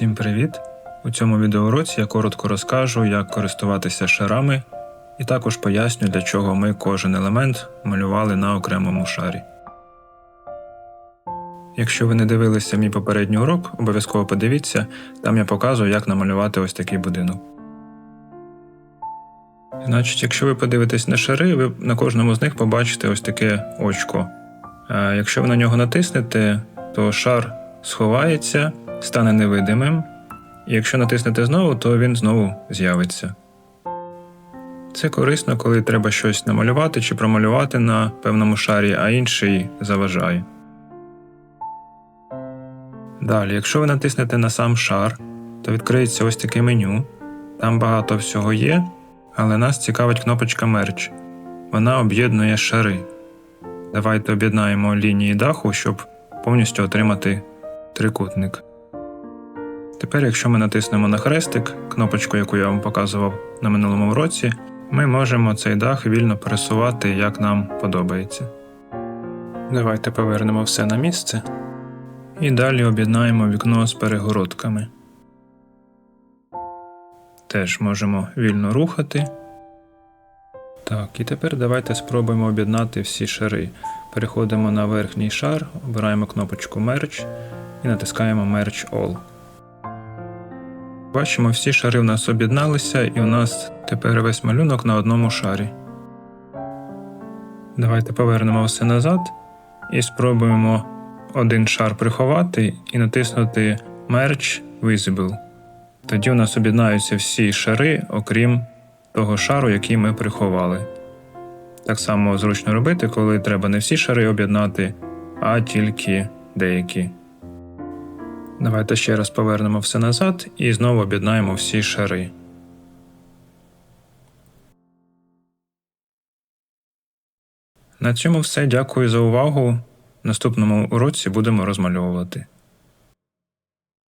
Всім привіт! У цьому відеоуроці я коротко розкажу, як користуватися шарами, і також поясню, для чого ми кожен елемент малювали на окремому шарі. Якщо ви не дивилися мій попередній урок, обов'язково подивіться, там я показую, як намалювати ось такий будинок. Значить, якщо ви подивитесь на шари, ви на кожному з них побачите ось таке очко. Якщо ви на нього натиснете, то шар сховається, стане невидимим, і якщо натиснете знову, то він знову з'явиться. Це корисно, коли треба щось намалювати чи промалювати на певному шарі, а інший заважає. Далі, якщо ви натиснете на сам шар, то відкриється ось таке меню. Там багато всього є, але нас цікавить кнопочка Merge. Вона об'єднує шари. Давайте об'єднаємо лінії даху, щоб повністю отримати трикутник. Тепер, якщо ми натиснемо на хрестик, кнопочку, яку я вам показував на минулому уроці, ми можемо цей дах вільно пересувати, як нам подобається. Давайте повернемо все на місце. І далі об'єднаємо вікно з перегородками. Теж можемо вільно рухати. Так, і тепер давайте спробуємо об'єднати всі шари. Переходимо на верхній шар, обираємо кнопочку Merge і натискаємо Merge All. Бачимо, всі шари у нас об'єдналися, і у нас тепер весь малюнок на одному шарі. Давайте повернемо все назад і спробуємо один шар приховати і натиснути Merge Visible. Тоді у нас об'єднаються всі шари, окрім того шару, який ми приховали. Так само зручно робити, коли треба не всі шари об'єднати, а тільки деякі. Давайте ще раз повернемо все назад і знову об'єднаємо всі шари. На цьому все. Дякую за увагу. В наступному уроці будемо розмальовувати.